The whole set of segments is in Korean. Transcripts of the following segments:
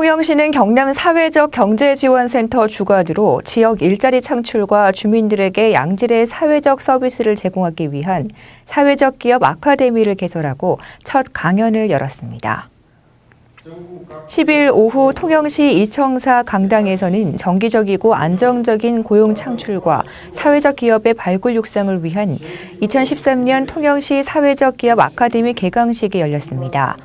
통영시는 경남 사회적 경제지원센터 주관으로 지역 일자리 창출과 주민들에게 양질의 사회적 서비스를 제공하기 위한 사회적 기업 아카데미를 개설하고 첫 강연을 열었습니다. 10일 오후 통영시 이청사 강당에서는 정기적이고 안정적인 고용 창출과 사회적 기업의 발굴 육성을 위한 2013년 통영시 사회적 기업 아카데미 개강식이 열렸습니다.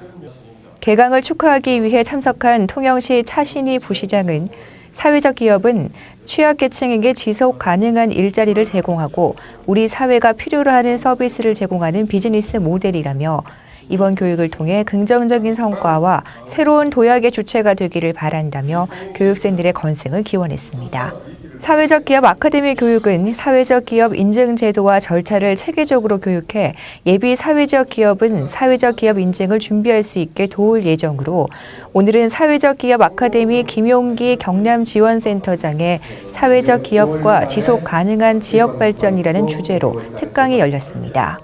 개강을 축하하기 위해 참석한 통영시 차신희 부시장은 사회적 기업은 취약계층에게 지속 가능한 일자리를 제공하고 우리 사회가 필요로 하는 서비스를 제공하는 비즈니스 모델이라며 이번 교육을 통해 긍정적인 성과와 새로운 도약의 주체가 되기를 바란다며 교육생들의 건승을 기원했습니다. 사회적 기업 아카데미 교육은 사회적 기업 인증 제도와 절차를 체계적으로 교육해 예비 사회적 기업은 사회적 기업 인증을 준비할 수 있게 도울 예정으로 오늘은 사회적 기업 아카데미 김용기 경남 지원센터장의 사회적 기업과 지속 가능한 지역 발전이라는 주제로 특강이 열렸습니다.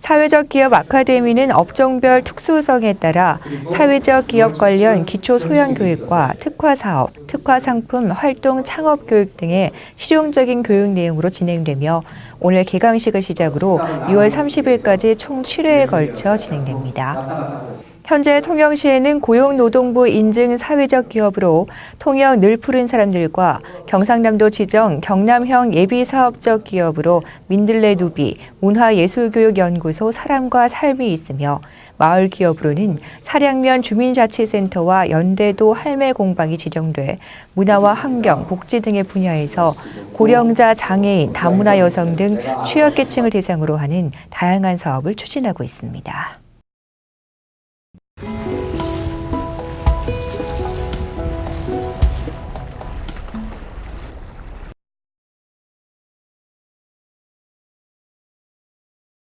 사회적 기업 아카데미는 업종별 특수성에 따라 사회적 기업 관련 기초 소양 교육과 특화 사업, 특화 상품, 활동 창업 교육 등의 실용적인 교육 내용으로 진행되며 오늘 개강식을 시작으로 6월 30일까지 총 7회에 걸쳐 진행됩니다. 현재 통영시에는 고용노동부 인증 사회적 기업으로 통영 늘 푸른 사람들과 경상남도 지정 경남형 예비사업적 기업으로 민들레 누비 문화예술교육연구소 사람과 삶이 있으며 마을 기업으로는 사량면 주민자치센터와 연대도 할매 공방이 지정돼 문화와 환경, 복지 등의 분야에서 고령자, 장애인, 다문화 여성 등 취약계층을 대상으로 하는 다양한 사업을 추진하고 있습니다.